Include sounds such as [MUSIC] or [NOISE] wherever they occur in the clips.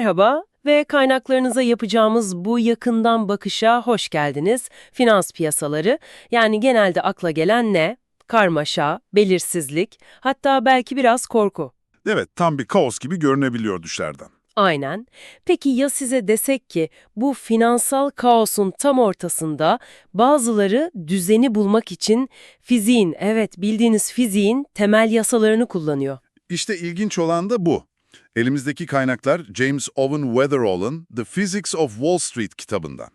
Merhaba ve kaynaklarınıza yapacağımız bu yakından bakışa hoş geldiniz. Finans piyasaları, yani genelde akla gelen ne? Karmaşa, belirsizlik, hatta belki biraz korku. Evet, tam bir kaos gibi görünebiliyor dışarıdan. Aynen. Peki ya size desek ki bu finansal kaosun tam ortasında bazıları düzeni bulmak için fiziğin, evet bildiğiniz fiziğin temel yasalarını kullanıyor. İşte ilginç olan da bu. Elimizdeki kaynaklar James Owen Weatherall'ın The Physics of Wall Street kitabından.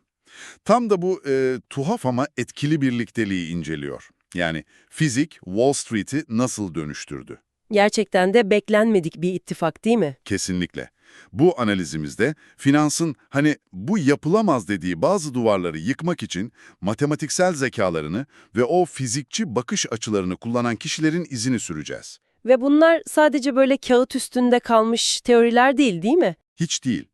Tam da bu e, tuhaf ama etkili birlikteliği inceliyor. Yani fizik Wall Street'i nasıl dönüştürdü? Gerçekten de beklenmedik bir ittifak değil mi? Kesinlikle. Bu analizimizde finansın hani bu yapılamaz dediği bazı duvarları yıkmak için matematiksel zekalarını ve o fizikçi bakış açılarını kullanan kişilerin izini süreceğiz. Ve bunlar sadece böyle kağıt üstünde kalmış teoriler değil değil mi? Hiç değil.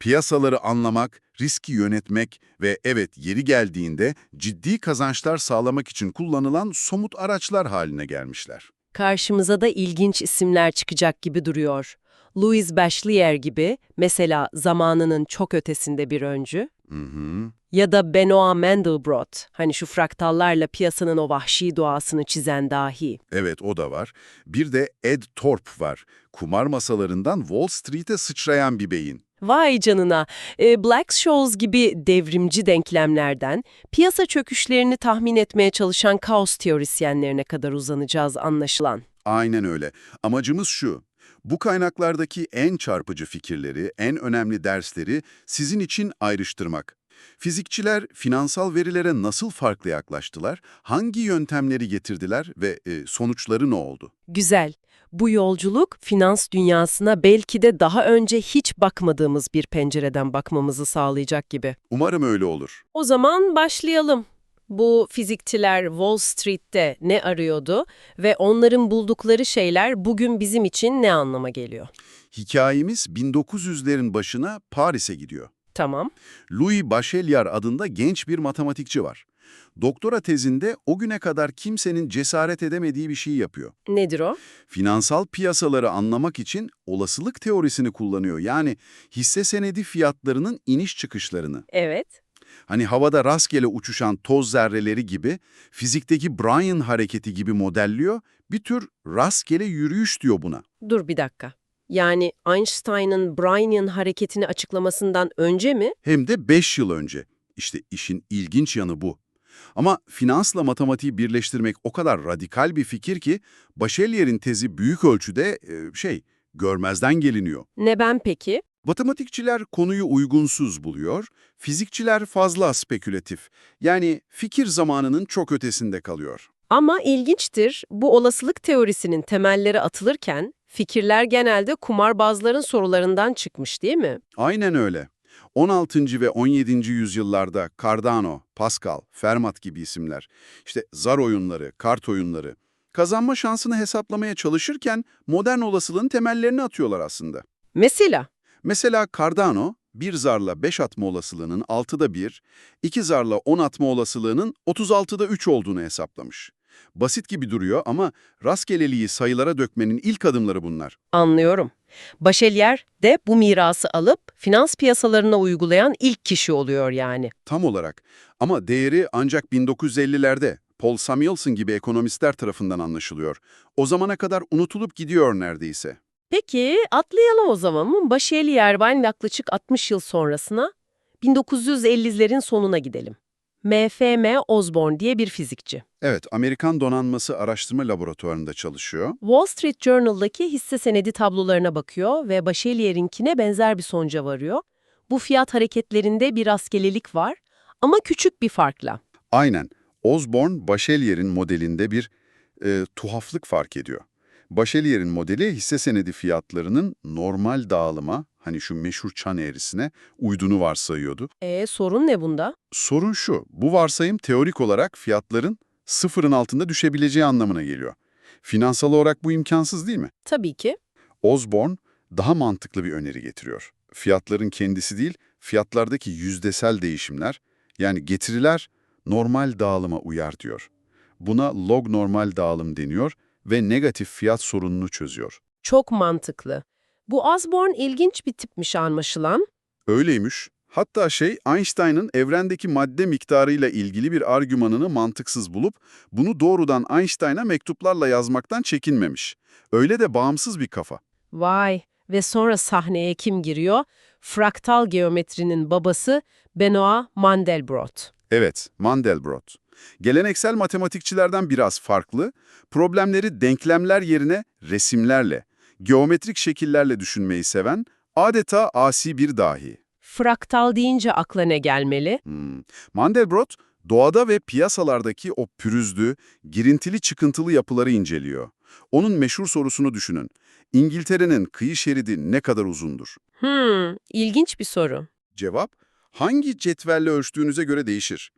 Piyasaları anlamak, riski yönetmek ve evet yeri geldiğinde ciddi kazançlar sağlamak için kullanılan somut araçlar haline gelmişler. Karşımıza da ilginç isimler çıkacak gibi duruyor. Louis Bachelier gibi, mesela zamanının çok ötesinde bir öncü. Hı hı. Ya da Benoit Mandelbrot, hani şu fraktallarla piyasanın o vahşi doğasını çizen dahi. Evet o da var. Bir de Ed Thorpe var. Kumar masalarından Wall Street'e sıçrayan bir beyin. Vay canına, e, Black-Scholes gibi devrimci denklemlerden piyasa çöküşlerini tahmin etmeye çalışan kaos teorisyenlerine kadar uzanacağız anlaşılan. Aynen öyle. Amacımız şu. Bu kaynaklardaki en çarpıcı fikirleri, en önemli dersleri sizin için ayrıştırmak. Fizikçiler finansal verilere nasıl farklı yaklaştılar, hangi yöntemleri getirdiler ve e, sonuçları ne oldu? Güzel. Bu yolculuk finans dünyasına belki de daha önce hiç bakmadığımız bir pencereden bakmamızı sağlayacak gibi. Umarım öyle olur. O zaman başlayalım. Bu fizikçiler Wall Street'te ne arıyordu ve onların buldukları şeyler bugün bizim için ne anlama geliyor? Hikayemiz 1900'lerin başına Paris'e gidiyor. Tamam. Louis Bachelier adında genç bir matematikçi var. Doktora tezinde o güne kadar kimsenin cesaret edemediği bir şey yapıyor. Nedir o? Finansal piyasaları anlamak için olasılık teorisini kullanıyor. Yani hisse senedi fiyatlarının iniş çıkışlarını. Evet. Hani havada rastgele uçuşan toz zerreleri gibi, fizikteki Bryan hareketi gibi modelliyor, bir tür rastgele yürüyüş diyor buna. Dur bir dakika. Yani Einstein'ın Brownian hareketini açıklamasından önce mi? Hem de 5 yıl önce. İşte işin ilginç yanı bu. Ama finansla matematiği birleştirmek o kadar radikal bir fikir ki, Bachelier'in tezi büyük ölçüde e, şey, görmezden geliniyor. Ne ben peki? Matematikçiler konuyu uygunsuz buluyor, fizikçiler fazla spekülatif. Yani fikir zamanının çok ötesinde kalıyor. Ama ilginçtir, bu olasılık teorisinin temelleri atılırken fikirler genelde kumarbazların sorularından çıkmış değil mi? Aynen öyle. 16. ve 17. yüzyıllarda Cardano, Pascal, Fermat gibi isimler, işte zar oyunları, kart oyunları, kazanma şansını hesaplamaya çalışırken modern olasılığın temellerini atıyorlar aslında. Mesela? Mesela Cardano, bir zarla 5 atma olasılığının 6'da 1, iki zarla 10 atma olasılığının 36'da 3 olduğunu hesaplamış. Basit gibi duruyor ama rastgeleliği sayılara dökmenin ilk adımları bunlar. Anlıyorum. Bachelier de bu mirası alıp finans piyasalarına uygulayan ilk kişi oluyor yani. Tam olarak. Ama değeri ancak 1950'lerde Paul Samuelson gibi ekonomistler tarafından anlaşılıyor. O zamana kadar unutulup gidiyor neredeyse. Peki atlayalım o zaman. Bachelier yaklaşık 60 yıl sonrasına 1950'lerin sonuna gidelim. M.F.M. Osborne diye bir fizikçi. Evet, Amerikan Donanması Araştırma Laboratuvarı'nda çalışıyor. Wall Street Journal'daki hisse senedi tablolarına bakıyor ve Bachelier'inkine benzer bir sonuca varıyor. Bu fiyat hareketlerinde bir rastgelelik var ama küçük bir farkla. Aynen. Osborne, Bachelier'in modelinde bir e, tuhaflık fark ediyor. Bachelier'in modeli hisse senedi fiyatlarının normal dağılıma, hani şu meşhur çan eğrisine uyduğunu varsayıyordu. E sorun ne bunda? Sorun şu, bu varsayım teorik olarak fiyatların sıfırın altında düşebileceği anlamına geliyor. Finansal olarak bu imkansız değil mi? Tabii ki. Osborne daha mantıklı bir öneri getiriyor. Fiyatların kendisi değil, fiyatlardaki yüzdesel değişimler, yani getiriler normal dağılıma uyar diyor. Buna log normal dağılım deniyor ve negatif fiyat sorununu çözüyor. Çok mantıklı. Bu Osborne ilginç bir tipmiş anlaşılan. Öyleymiş. Hatta şey Einstein'ın evrendeki madde miktarıyla ilgili bir argümanını mantıksız bulup bunu doğrudan Einstein'a mektuplarla yazmaktan çekinmemiş. Öyle de bağımsız bir kafa. Vay ve sonra sahneye kim giriyor? Fraktal geometrinin babası Benoit Mandelbrot. Evet, Mandelbrot. Geleneksel matematikçilerden biraz farklı, problemleri denklemler yerine resimlerle, geometrik şekillerle düşünmeyi seven, adeta asi bir dahi. Fraktal deyince akla ne gelmeli? Hmm. Mandelbrot, doğada ve piyasalardaki o pürüzlü, girintili çıkıntılı yapıları inceliyor. Onun meşhur sorusunu düşünün. İngiltere'nin kıyı şeridi ne kadar uzundur? Hmm, ilginç bir soru. Cevap, hangi cetvelle ölçtüğünüze göre değişir.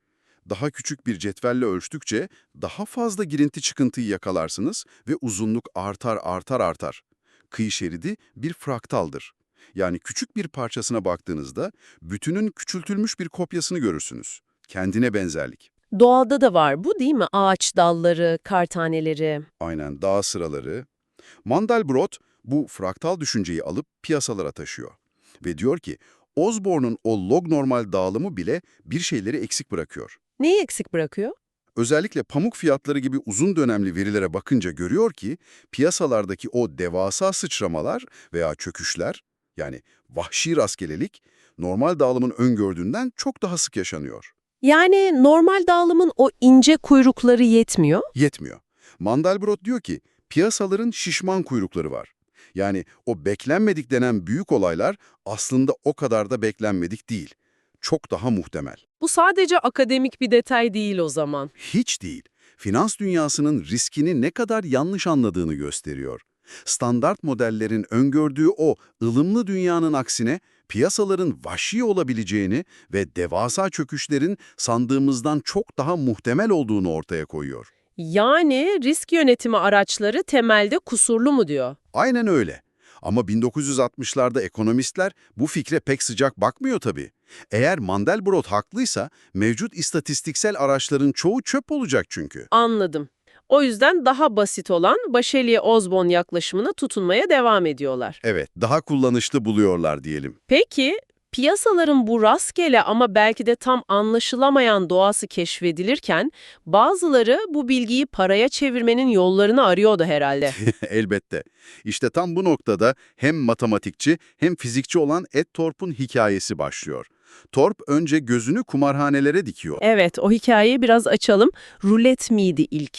Daha küçük bir cetvelle ölçtükçe daha fazla girinti çıkıntıyı yakalarsınız ve uzunluk artar artar artar. Kıyı şeridi bir fraktaldır. Yani küçük bir parçasına baktığınızda bütünün küçültülmüş bir kopyasını görürsünüz. Kendine benzerlik. Doğada da var bu değil mi? Ağaç dalları, kar taneleri. Aynen dağ sıraları. Mandelbrot bu fraktal düşünceyi alıp piyasalara taşıyor. Ve diyor ki Osborne'un o log normal dağılımı bile bir şeyleri eksik bırakıyor. Neyi eksik bırakıyor? Özellikle pamuk fiyatları gibi uzun dönemli verilere bakınca görüyor ki piyasalardaki o devasa sıçramalar veya çöküşler yani vahşi rastgelelik normal dağılımın öngördüğünden çok daha sık yaşanıyor. Yani normal dağılımın o ince kuyrukları yetmiyor. Yetmiyor. Mandelbrot diyor ki piyasaların şişman kuyrukları var. Yani o beklenmedik denen büyük olaylar aslında o kadar da beklenmedik değil. Çok daha muhtemel. Bu sadece akademik bir detay değil o zaman. Hiç değil. Finans dünyasının riskini ne kadar yanlış anladığını gösteriyor. Standart modellerin öngördüğü o ılımlı dünyanın aksine piyasaların vahşi olabileceğini ve devasa çöküşlerin sandığımızdan çok daha muhtemel olduğunu ortaya koyuyor. Yani risk yönetimi araçları temelde kusurlu mu diyor? Aynen öyle. Ama 1960'larda ekonomistler bu fikre pek sıcak bakmıyor tabii. Eğer Mandelbrot haklıysa mevcut istatistiksel araçların çoğu çöp olacak çünkü. Anladım. O yüzden daha basit olan Başeliye-Osborne yaklaşımına tutunmaya devam ediyorlar. Evet, daha kullanışlı buluyorlar diyelim. Peki, piyasaların bu rastgele ama belki de tam anlaşılamayan doğası keşfedilirken bazıları bu bilgiyi paraya çevirmenin yollarını arıyordu herhalde. [LAUGHS] Elbette. İşte tam bu noktada hem matematikçi hem fizikçi olan Ed Thorp'un hikayesi başlıyor. Thorpe önce gözünü kumarhanelere dikiyor. Evet, o hikayeyi biraz açalım. Rulet miydi ilk?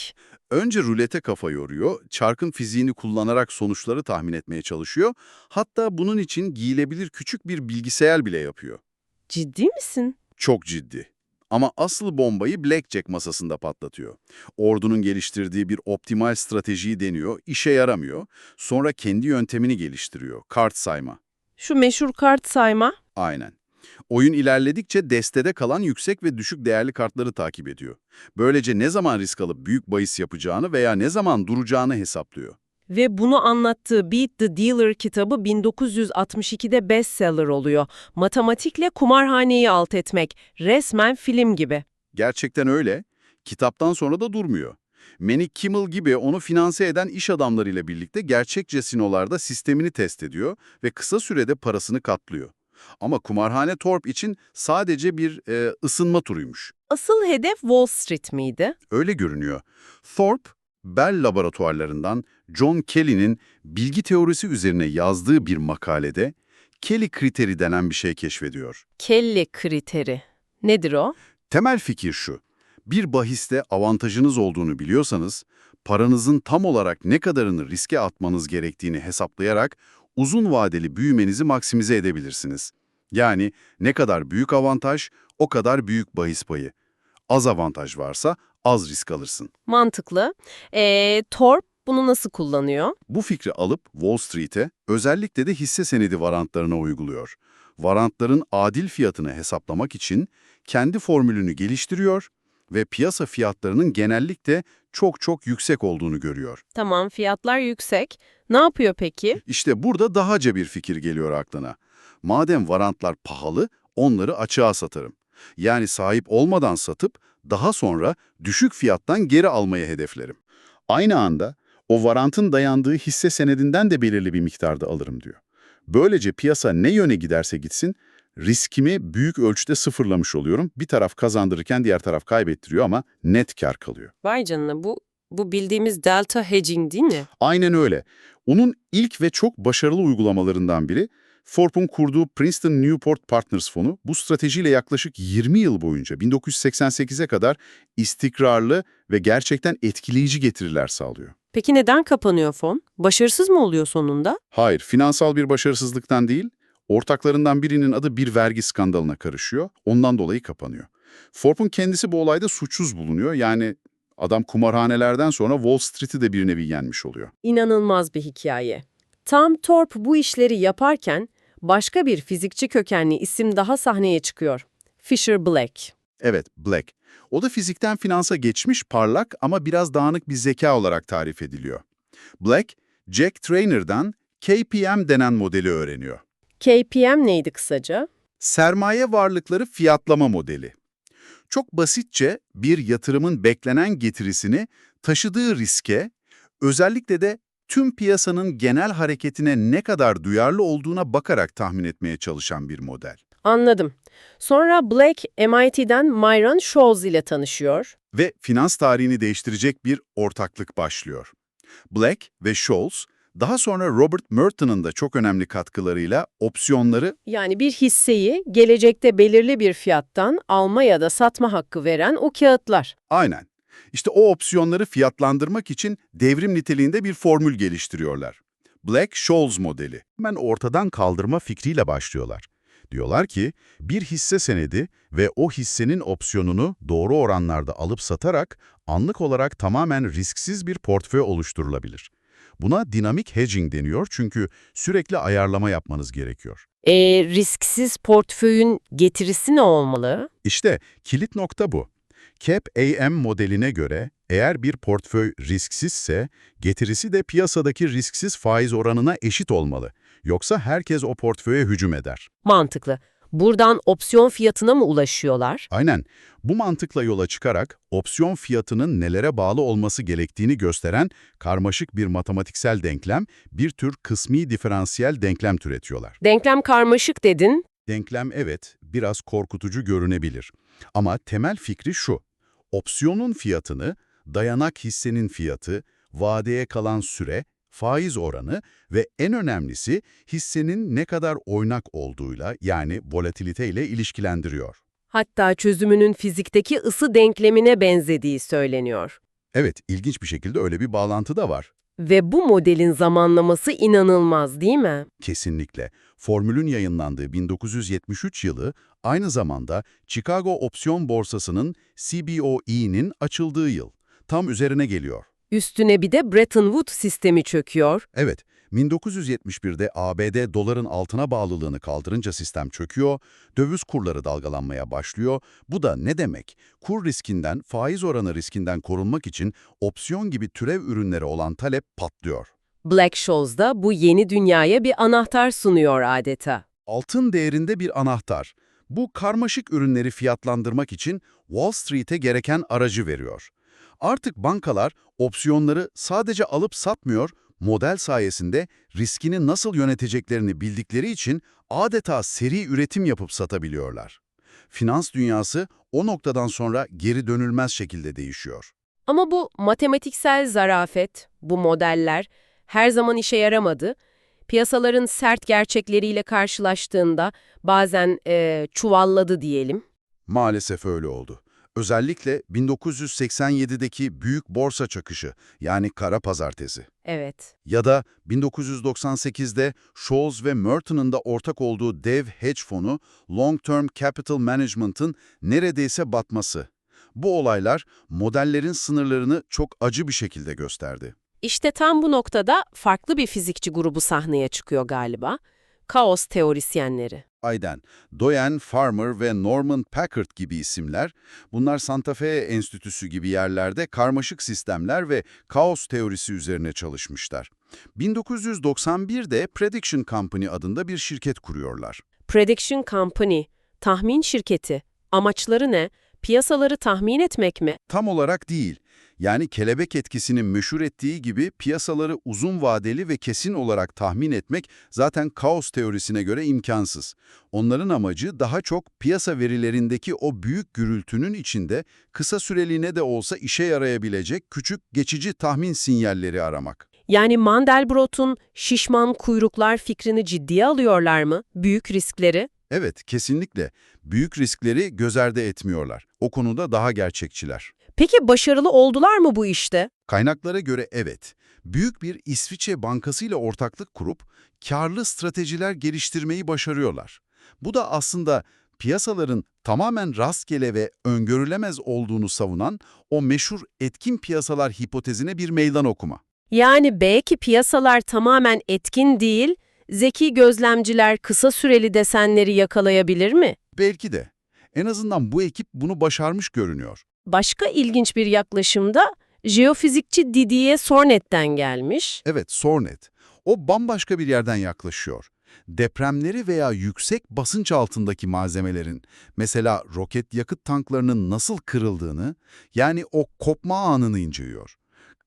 Önce rulete kafa yoruyor, çarkın fiziğini kullanarak sonuçları tahmin etmeye çalışıyor. Hatta bunun için giyilebilir küçük bir bilgisayar bile yapıyor. Ciddi misin? Çok ciddi. Ama asıl bombayı Blackjack masasında patlatıyor. Ordunun geliştirdiği bir optimal stratejiyi deniyor, işe yaramıyor. Sonra kendi yöntemini geliştiriyor, kart sayma. Şu meşhur kart sayma. Aynen. Oyun ilerledikçe destede kalan yüksek ve düşük değerli kartları takip ediyor. Böylece ne zaman risk alıp büyük bahis yapacağını veya ne zaman duracağını hesaplıyor. Ve bunu anlattığı Beat the Dealer kitabı 1962'de bestseller oluyor. Matematikle kumarhaneyi alt etmek. Resmen film gibi. Gerçekten öyle. Kitaptan sonra da durmuyor. Manny Kimmel gibi onu finanse eden iş adamlarıyla birlikte gerçek casinolarda sistemini test ediyor ve kısa sürede parasını katlıyor. Ama kumarhane Torp için sadece bir e, ısınma turuymuş. Asıl hedef Wall Street miydi? Öyle görünüyor. Thorpe, Bell laboratuvarlarından John Kelly'nin bilgi teorisi üzerine yazdığı bir makalede Kelly kriteri denen bir şey keşfediyor. Kelly kriteri. Nedir o? Temel fikir şu. Bir bahiste avantajınız olduğunu biliyorsanız, paranızın tam olarak ne kadarını riske atmanız gerektiğini hesaplayarak uzun vadeli büyümenizi maksimize edebilirsiniz. Yani ne kadar büyük avantaj, o kadar büyük bahis payı. Az avantaj varsa az risk alırsın. Mantıklı. Ee, Torp bunu nasıl kullanıyor? Bu fikri alıp Wall Street'e, özellikle de hisse senedi varantlarına uyguluyor. Varantların adil fiyatını hesaplamak için kendi formülünü geliştiriyor ve piyasa fiyatlarının genellikle çok çok yüksek olduğunu görüyor. Tamam, fiyatlar yüksek. Ne yapıyor peki? İşte burada dahaca bir fikir geliyor aklına. Madem varantlar pahalı, onları açığa satarım. Yani sahip olmadan satıp daha sonra düşük fiyattan geri almayı hedeflerim. Aynı anda o varantın dayandığı hisse senedinden de belirli bir miktarda alırım diyor. Böylece piyasa ne yöne giderse gitsin, riskimi büyük ölçüde sıfırlamış oluyorum. Bir taraf kazandırırken diğer taraf kaybettiriyor ama net kar kalıyor. Vay canına bu, bu bildiğimiz delta hedging değil mi? Aynen öyle. Onun ilk ve çok başarılı uygulamalarından biri, Forbes'un kurduğu Princeton Newport Partners fonu bu stratejiyle yaklaşık 20 yıl boyunca 1988'e kadar istikrarlı ve gerçekten etkileyici getiriler sağlıyor. Peki neden kapanıyor fon? Başarısız mı oluyor sonunda? Hayır, finansal bir başarısızlıktan değil, ortaklarından birinin adı bir vergi skandalına karışıyor, ondan dolayı kapanıyor. Forbes'un kendisi bu olayda suçsuz bulunuyor, yani adam kumarhanelerden sonra Wall Street'i de bir nevi yenmiş oluyor. İnanılmaz bir hikaye. Tam Torp bu işleri yaparken başka bir fizikçi kökenli isim daha sahneye çıkıyor. Fisher Black. Evet, Black. O da fizikten finansa geçmiş parlak ama biraz dağınık bir zeka olarak tarif ediliyor. Black, Jack Trainer'dan KPM denen modeli öğreniyor. KPM neydi kısaca? Sermaye varlıkları fiyatlama modeli. Çok basitçe bir yatırımın beklenen getirisini taşıdığı riske, özellikle de tüm piyasanın genel hareketine ne kadar duyarlı olduğuna bakarak tahmin etmeye çalışan bir model. Anladım. Sonra Black MIT'den Myron Scholes ile tanışıyor. Ve finans tarihini değiştirecek bir ortaklık başlıyor. Black ve Scholes, daha sonra Robert Merton'ın da çok önemli katkılarıyla opsiyonları Yani bir hisseyi gelecekte belirli bir fiyattan alma ya da satma hakkı veren o kağıtlar. aynen. İşte o opsiyonları fiyatlandırmak için devrim niteliğinde bir formül geliştiriyorlar. Black-Scholes modeli. Hemen ortadan kaldırma fikriyle başlıyorlar. Diyorlar ki bir hisse senedi ve o hissenin opsiyonunu doğru oranlarda alıp satarak anlık olarak tamamen risksiz bir portföy oluşturulabilir. Buna dinamik hedging deniyor çünkü sürekli ayarlama yapmanız gerekiyor. E, risksiz portföyün getirisi ne olmalı? İşte kilit nokta bu. CAP-AM modeline göre eğer bir portföy risksizse getirisi de piyasadaki risksiz faiz oranına eşit olmalı. Yoksa herkes o portföye hücum eder. Mantıklı. Buradan opsiyon fiyatına mı ulaşıyorlar? Aynen. Bu mantıkla yola çıkarak opsiyon fiyatının nelere bağlı olması gerektiğini gösteren karmaşık bir matematiksel denklem, bir tür kısmi diferansiyel denklem türetiyorlar. Denklem karmaşık dedin. Denklem evet, biraz korkutucu görünebilir. Ama temel fikri şu. Opsiyonun fiyatını, dayanak hissenin fiyatı, vadeye kalan süre, faiz oranı ve en önemlisi hissenin ne kadar oynak olduğuyla yani volatiliteyle ilişkilendiriyor. Hatta çözümünün fizikteki ısı denklemine benzediği söyleniyor. Evet, ilginç bir şekilde öyle bir bağlantı da var. Ve bu modelin zamanlaması inanılmaz değil mi? Kesinlikle. Formülün yayınlandığı 1973 yılı aynı zamanda Chicago Opsiyon Borsası'nın CBOE'nin açıldığı yıl. Tam üzerine geliyor. Üstüne bir de Bretton Woods sistemi çöküyor. Evet, 1971'de ABD doların altına bağlılığını kaldırınca sistem çöküyor, döviz kurları dalgalanmaya başlıyor. Bu da ne demek? Kur riskinden, faiz oranı riskinden korunmak için opsiyon gibi türev ürünleri olan talep patlıyor. Black-Scholes da bu yeni dünyaya bir anahtar sunuyor adeta. Altın değerinde bir anahtar. Bu karmaşık ürünleri fiyatlandırmak için Wall Street'e gereken aracı veriyor. Artık bankalar opsiyonları sadece alıp satmıyor, model sayesinde riskini nasıl yöneteceklerini bildikleri için adeta seri üretim yapıp satabiliyorlar. Finans dünyası o noktadan sonra geri dönülmez şekilde değişiyor. Ama bu matematiksel zarafet, bu modeller her zaman işe yaramadı. Piyasaların sert gerçekleriyle karşılaştığında bazen eee, çuvalladı diyelim. Maalesef öyle oldu. Özellikle 1987'deki büyük borsa çakışı yani kara pazartesi. Evet. Ya da 1998'de Scholes ve Merton'ın da ortak olduğu dev hedge fonu Long Term Capital Management'ın neredeyse batması. Bu olaylar modellerin sınırlarını çok acı bir şekilde gösterdi. İşte tam bu noktada farklı bir fizikçi grubu sahneye çıkıyor galiba. Kaos teorisyenleri. Aynen. Doyen, Farmer ve Norman Packard gibi isimler, bunlar Santa Fe Enstitüsü gibi yerlerde karmaşık sistemler ve kaos teorisi üzerine çalışmışlar. 1991'de Prediction Company adında bir şirket kuruyorlar. Prediction Company, tahmin şirketi. Amaçları ne? Piyasaları tahmin etmek mi? Tam olarak değil. Yani kelebek etkisinin meşhur ettiği gibi piyasaları uzun vadeli ve kesin olarak tahmin etmek zaten kaos teorisine göre imkansız. Onların amacı daha çok piyasa verilerindeki o büyük gürültünün içinde kısa süreliğine de olsa işe yarayabilecek küçük geçici tahmin sinyalleri aramak. Yani Mandelbrot'un şişman kuyruklar fikrini ciddiye alıyorlar mı? Büyük riskleri? Evet, kesinlikle. Büyük riskleri göz ardı etmiyorlar. O konuda daha gerçekçiler. Peki başarılı oldular mı bu işte? Kaynaklara göre evet, büyük bir İsviçre bankasıyla ortaklık kurup karlı stratejiler geliştirmeyi başarıyorlar. Bu da aslında piyasaların tamamen rastgele ve öngörülemez olduğunu savunan o meşhur etkin piyasalar hipotezine bir meydan okuma. Yani belki piyasalar tamamen etkin değil, zeki gözlemciler kısa süreli desenleri yakalayabilir mi? Belki de. En azından bu ekip bunu başarmış görünüyor. Başka ilginç bir yaklaşımda jeofizikçi Didier Sornet'ten gelmiş. Evet, Sornet. O bambaşka bir yerden yaklaşıyor. Depremleri veya yüksek basınç altındaki malzemelerin, mesela roket yakıt tanklarının nasıl kırıldığını, yani o kopma anını inceliyor.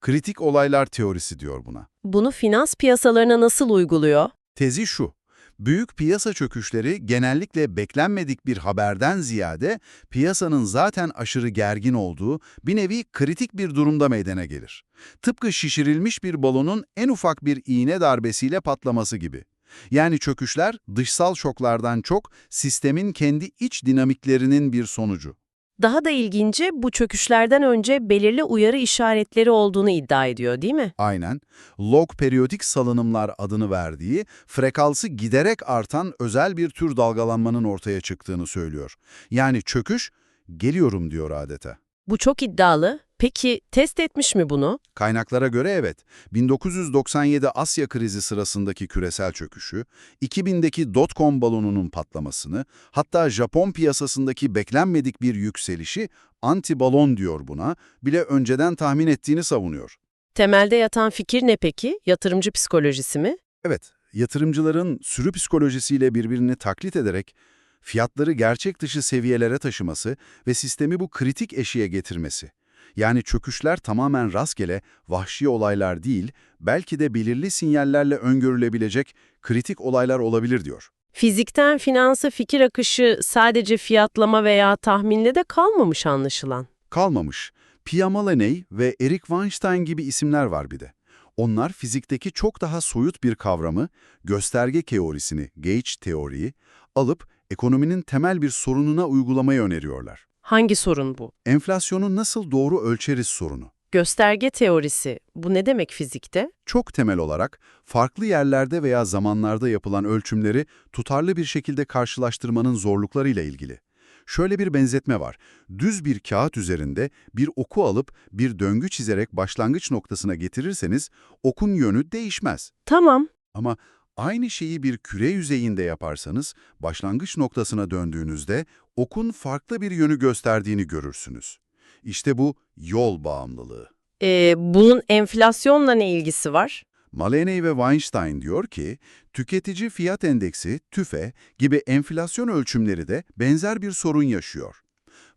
Kritik olaylar teorisi diyor buna. Bunu finans piyasalarına nasıl uyguluyor? Tezi şu, büyük piyasa çöküşleri genellikle beklenmedik bir haberden ziyade piyasanın zaten aşırı gergin olduğu bir nevi kritik bir durumda meydana gelir. Tıpkı şişirilmiş bir balonun en ufak bir iğne darbesiyle patlaması gibi. Yani çöküşler dışsal şoklardan çok sistemin kendi iç dinamiklerinin bir sonucu. Daha da ilginci bu çöküşlerden önce belirli uyarı işaretleri olduğunu iddia ediyor değil mi? Aynen, log periyodik salınımlar adını verdiği, frekansı giderek artan özel bir tür dalgalanmanın ortaya çıktığını söylüyor. Yani çöküş, geliyorum diyor adeta. Bu çok iddialı. Peki test etmiş mi bunu? Kaynaklara göre evet, 1997 Asya krizi sırasındaki küresel çöküşü, 2000'deki dot-com balonunun patlamasını, hatta Japon piyasasındaki beklenmedik bir yükselişi anti-balon diyor buna, bile önceden tahmin ettiğini savunuyor. Temelde yatan fikir ne peki? Yatırımcı psikolojisi mi? Evet, yatırımcıların sürü psikolojisiyle birbirini taklit ederek fiyatları gerçek dışı seviyelere taşıması ve sistemi bu kritik eşiğe getirmesi. Yani çöküşler tamamen rastgele, vahşi olaylar değil, belki de belirli sinyallerle öngörülebilecek kritik olaylar olabilir diyor. Fizikten finansa fikir akışı sadece fiyatlama veya tahminle de kalmamış anlaşılan. Kalmamış. Pia Malaney ve Eric Weinstein gibi isimler var bir de. Onlar fizikteki çok daha soyut bir kavramı, gösterge teorisini, gauge teoriyi, alıp ekonominin temel bir sorununa uygulamayı öneriyorlar. Hangi sorun bu? Enflasyonu nasıl doğru ölçeriz sorunu. Gösterge teorisi. Bu ne demek fizikte? Çok temel olarak farklı yerlerde veya zamanlarda yapılan ölçümleri tutarlı bir şekilde karşılaştırmanın zorluklarıyla ilgili. Şöyle bir benzetme var. Düz bir kağıt üzerinde bir oku alıp bir döngü çizerek başlangıç noktasına getirirseniz okun yönü değişmez. Tamam. Ama aynı şeyi bir küre yüzeyinde yaparsanız başlangıç noktasına döndüğünüzde okun farklı bir yönü gösterdiğini görürsünüz. İşte bu yol bağımlılığı. Ee, bunun enflasyonla ne ilgisi var? Maleney ve Weinstein diyor ki, tüketici fiyat endeksi, TÜFE gibi enflasyon ölçümleri de benzer bir sorun yaşıyor.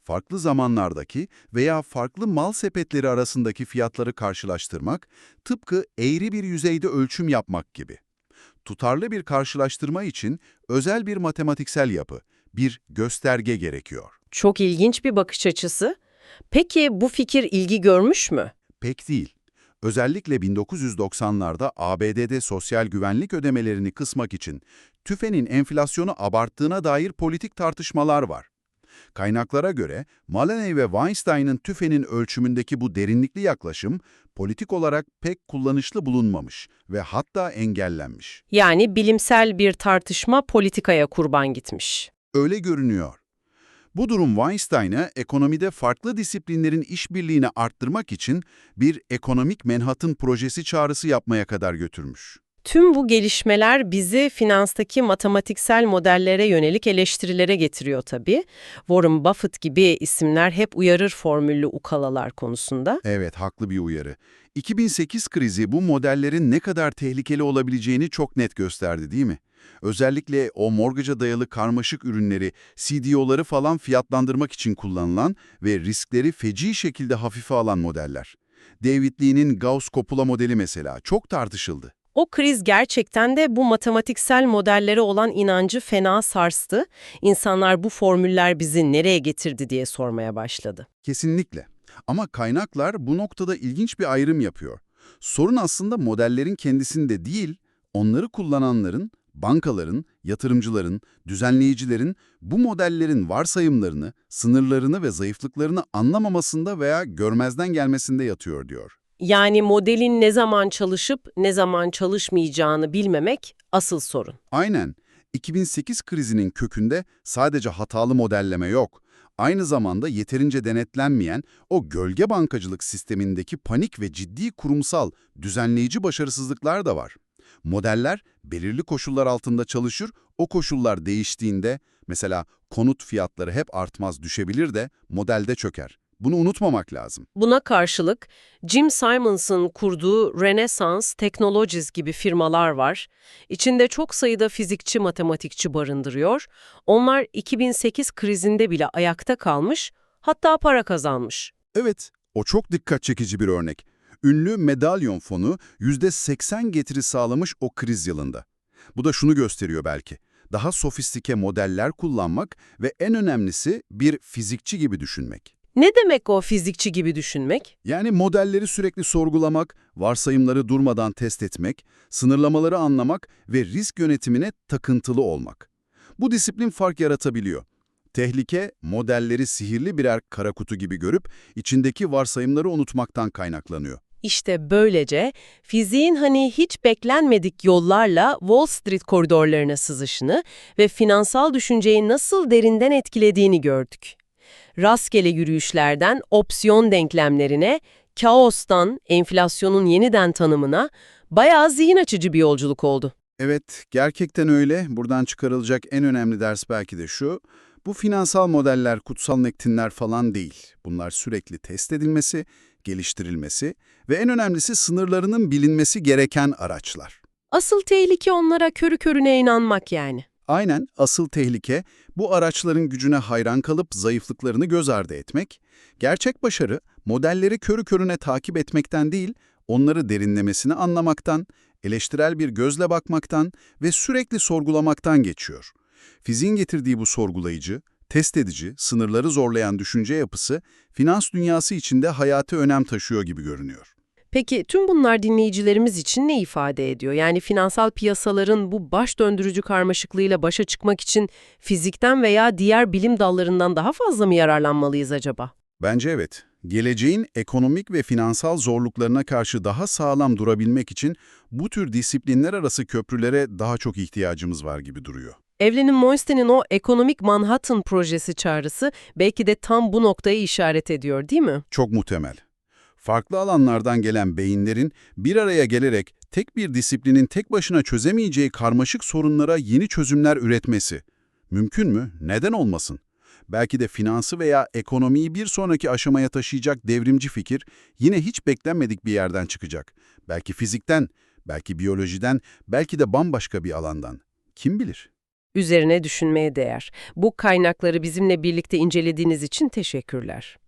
Farklı zamanlardaki veya farklı mal sepetleri arasındaki fiyatları karşılaştırmak, tıpkı eğri bir yüzeyde ölçüm yapmak gibi. Tutarlı bir karşılaştırma için özel bir matematiksel yapı, bir gösterge gerekiyor. Çok ilginç bir bakış açısı. Peki bu fikir ilgi görmüş mü? Pek değil. Özellikle 1990'larda ABD'de sosyal güvenlik ödemelerini kısmak için TÜFE'nin enflasyonu abarttığına dair politik tartışmalar var. Kaynaklara göre Malaney ve Weinstein'ın TÜFE'nin ölçümündeki bu derinlikli yaklaşım politik olarak pek kullanışlı bulunmamış ve hatta engellenmiş. Yani bilimsel bir tartışma politikaya kurban gitmiş. Öyle görünüyor. Bu durum Weinstein'ı ekonomide farklı disiplinlerin işbirliğini arttırmak için bir ekonomik Manhattan projesi çağrısı yapmaya kadar götürmüş. Tüm bu gelişmeler bizi finanstaki matematiksel modellere yönelik eleştirilere getiriyor tabii. Warren Buffett gibi isimler hep uyarır formüllü ukalalar konusunda. Evet, haklı bir uyarı. 2008 krizi bu modellerin ne kadar tehlikeli olabileceğini çok net gösterdi değil mi? Özellikle o morgaca dayalı karmaşık ürünleri, CDO'ları falan fiyatlandırmak için kullanılan ve riskleri feci şekilde hafife alan modeller. David Lee'nin Gauss-Coppola modeli mesela çok tartışıldı. O kriz gerçekten de bu matematiksel modellere olan inancı fena sarstı. İnsanlar bu formüller bizi nereye getirdi diye sormaya başladı. Kesinlikle. Ama kaynaklar bu noktada ilginç bir ayrım yapıyor. Sorun aslında modellerin kendisinde değil, onları kullananların, bankaların, yatırımcıların, düzenleyicilerin bu modellerin varsayımlarını, sınırlarını ve zayıflıklarını anlamamasında veya görmezden gelmesinde yatıyor diyor. Yani modelin ne zaman çalışıp ne zaman çalışmayacağını bilmemek asıl sorun. Aynen. 2008 krizinin kökünde sadece hatalı modelleme yok. Aynı zamanda yeterince denetlenmeyen o gölge bankacılık sistemindeki panik ve ciddi kurumsal, düzenleyici başarısızlıklar da var. Modeller belirli koşullar altında çalışır, o koşullar değiştiğinde, mesela konut fiyatları hep artmaz düşebilir de modelde çöker. Bunu unutmamak lazım. Buna karşılık Jim Simons'ın kurduğu Renaissance Technologies gibi firmalar var. İçinde çok sayıda fizikçi, matematikçi barındırıyor. Onlar 2008 krizinde bile ayakta kalmış, hatta para kazanmış. Evet, o çok dikkat çekici bir örnek. Ünlü medalyon fonu %80 getiri sağlamış o kriz yılında. Bu da şunu gösteriyor belki. Daha sofistike modeller kullanmak ve en önemlisi bir fizikçi gibi düşünmek. Ne demek o fizikçi gibi düşünmek? Yani modelleri sürekli sorgulamak, varsayımları durmadan test etmek, sınırlamaları anlamak ve risk yönetimine takıntılı olmak. Bu disiplin fark yaratabiliyor. Tehlike, modelleri sihirli birer kara kutu gibi görüp içindeki varsayımları unutmaktan kaynaklanıyor. İşte böylece fiziğin hani hiç beklenmedik yollarla Wall Street koridorlarına sızışını ve finansal düşünceyi nasıl derinden etkilediğini gördük. Rastgele yürüyüşlerden opsiyon denklemlerine, kaostan enflasyonun yeniden tanımına bayağı zihin açıcı bir yolculuk oldu. Evet, gerçekten öyle. Buradan çıkarılacak en önemli ders belki de şu. Bu finansal modeller, kutsal nektinler falan değil. Bunlar sürekli test edilmesi, geliştirilmesi ve en önemlisi sınırlarının bilinmesi gereken araçlar. Asıl tehlike onlara körü körüne inanmak yani. Aynen asıl tehlike bu araçların gücüne hayran kalıp zayıflıklarını göz ardı etmek. Gerçek başarı modelleri körü körüne takip etmekten değil, onları derinlemesine anlamaktan, eleştirel bir gözle bakmaktan ve sürekli sorgulamaktan geçiyor. Fiziğin getirdiği bu sorgulayıcı, test edici, sınırları zorlayan düşünce yapısı finans dünyası içinde hayati önem taşıyor gibi görünüyor. Peki tüm bunlar dinleyicilerimiz için ne ifade ediyor? Yani finansal piyasaların bu baş döndürücü karmaşıklığıyla başa çıkmak için fizikten veya diğer bilim dallarından daha fazla mı yararlanmalıyız acaba? Bence evet. Geleceğin ekonomik ve finansal zorluklarına karşı daha sağlam durabilmek için bu tür disiplinler arası köprülere daha çok ihtiyacımız var gibi duruyor. Evlenin Moinstein'in o ekonomik Manhattan projesi çağrısı belki de tam bu noktayı işaret ediyor değil mi? Çok muhtemel. Farklı alanlardan gelen beyinlerin bir araya gelerek tek bir disiplinin tek başına çözemeyeceği karmaşık sorunlara yeni çözümler üretmesi. Mümkün mü? Neden olmasın? Belki de finansı veya ekonomiyi bir sonraki aşamaya taşıyacak devrimci fikir yine hiç beklenmedik bir yerden çıkacak. Belki fizikten, belki biyolojiden, belki de bambaşka bir alandan. Kim bilir? Üzerine düşünmeye değer. Bu kaynakları bizimle birlikte incelediğiniz için teşekkürler.